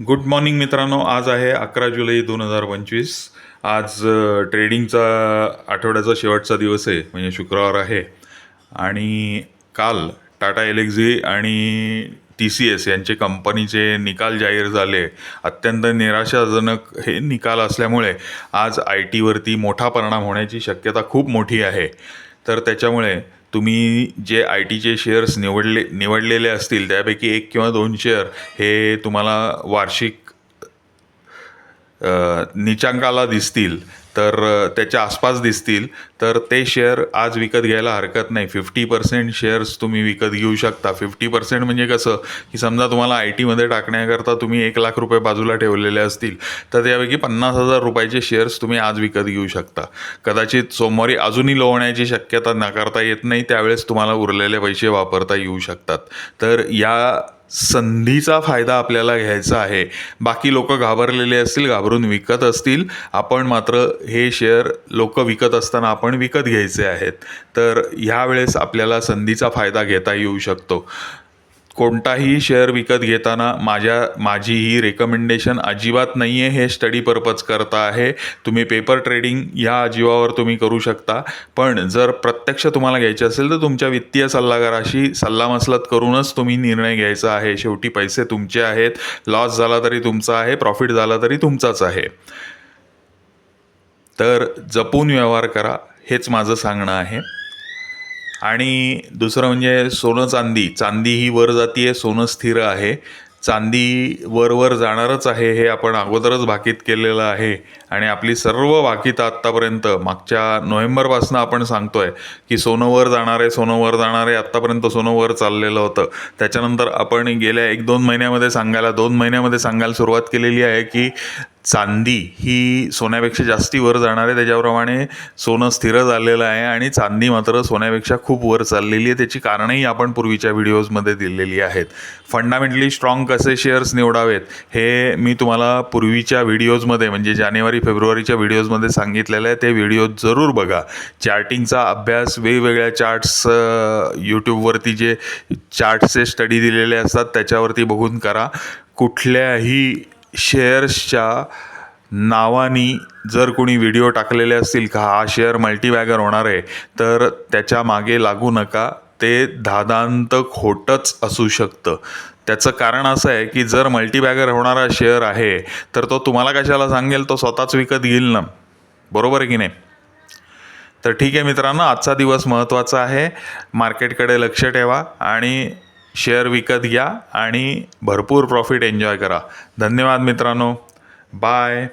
Good morning मित्रांनो. आज आहे अकरा जुलै दोन हजार पंचवीस. आज ट्रेडिंगचा आठवड्याचा शेवटचा दिवस आहे म्हणजे शुक्रवार आहे. आणि काल टाटा एलेक्झी आणि टी सी एस यांचे कंपनीचे निकाल जाहीर झाले. अत्यंत निराशाजनक हे निकाल असल्यामुळे आज आय टीवरती मोठा परिणाम होण्याची शक्यता खूप मोठी आहे. तर त्याच्यामुळे तुम्ही जे आय टीचे शेअर्स निवडले निवडलेले असतील त्यापैकी एक किंवा दोन शेअर हे तुम्हाला वार्षिक निचांकाला दिसतील. तर त्याच्या आसपास दिसतील. तर ते शेअर आज विकत घ्यायला हरकत नाही. फिफ्टी पर्सेंट शेअर्स तुम्ही विकत घेऊ शकता. फिफ्टी पर्सेंट म्हणजे कसं? की समजा तुम्हाला आय टीमध्ये टाकण्याकरता तुम्ही एक लाख रुपये बाजूला ठेवलेले असतील तर त्यापैकी पन्नास हजार रुपयाचे शेअर्स तुम्ही आज विकत घेऊ शकता. कदाचित सोमवारी अजूनही लो होण्याची शक्यता नाकारता येत नाही त्यावेळेस तुम्हाला उरलेले पैसे वापरता येऊ शकतात. तर या संधीचा फायदा आपल्याला घ्यायचा आहे. बाकी लोक घाबरलेले असतील घाबरून विकत असतील. आपण मात्र हे शेअर लोक विकत असताना आपण विकत घ्यायचे आहेत. तर ह्यावेळेस आपल्याला संधीचा फायदा घेता येऊ शकतो. कोणताही शेअर विकत घेताना माझ्या माझी ही रेकमेंडेशन अजिबात नाही आहे हे स्टडी पर्पज करता आहे. तुम्ही पेपर ट्रेडिंग या अजिबावर तुम्ही करू शकता. पण जर प्रत्यक्ष तुम्हाला घ्यायचे असेल तर तुमच्या वित्तीय सल्लागाराशी सल्लामसलत करूनच तुम्ही निर्णय घ्यायचा आहे. शेवटी पैसे तुमचे आहेत. लॉस झाला तरी तुमचा आहे. प्रॉफिट झाला तरी तुमचाच आहे. तर जपून व्यवहार करा. हेच माझं सांगणं आहे. आणि दुसरं म्हणजे सोनं चांदी. चांदी ही वर जाती आहे सोनं स्थिर आहे. चांदी वरवर जाणारच आहे हे आपण अगोदरच भाकीत केलेलं आहे. आणि आपली सर्व भाकीत आत्तापर्यंत मागच्या नोव्हेंबरपासून आपण सांगतोय की सोनं वर जाणार आहे सोनं वर जाणार आहे आत्तापर्यंत सोनं वर चाललेलं होतं. त्याच्यानंतर आपण गेल्या एक दोन महिन्यामध्ये सांगायला दोन महिन्यामध्ये सांगायला सुरुवात केलेली आहे की चांदी ही सोन्यापेक्षा जास्ती वर जाणार आहे. त्याच्याप्रमाणे सोनं स्थिर झालेलं आहे आणि चांदी मात्र सोन्यापेक्षा खूप वर चाललेली आहे. त्याची कारणंही आपण पूर्वीच्या व्हिडिओजमध्ये दिलेली आहेत. फंडामेंटली स्ट्रॉंग कसे शेअर्स निवडावेत हे मी तुम्हाला पूर्वीच्या व्हिडिओजमध्ये म्हणजे जानेवारी फेब्रुवारीच्या व्हिडिओजमध्ये सांगितलेलं आहे. ते व्हिडिओ जरूर बघा. चार्टिंगचा अभ्यास वेगवेगळ्या चार्ट्स यूट्यूबवरती जे चार्ट्सचे स्टडी दिलेले असतात त्याच्यावरती बघून करा. कुठल्याही शेअर्सच्या नावानी जर कोणी व्हिडिओ टाकलेले असतील का हा शेअर मल्टीबॅगर होणार आहे तर त्याच्यामागे लागू नका. ते धादांत खोटंच असू शकतं. त्याचं कारण असं आहे की जर मल्टीबॅगर होणारा शेअर आहे तर तो तुम्हाला कशाला सांगेल? तो स्वतःच विकत घेईल ना. बरोबर आहे की नाही? तर ठीक आहे मित्रांनो आजचा दिवस महत्त्वाचा आहे. मार्केटकडे लक्ष ठेवा आणि शेअर विकत घ्या आणि भरपूर प्रॉफिट एन्जॉय करा. धन्यवाद मित्रांनो. बाय.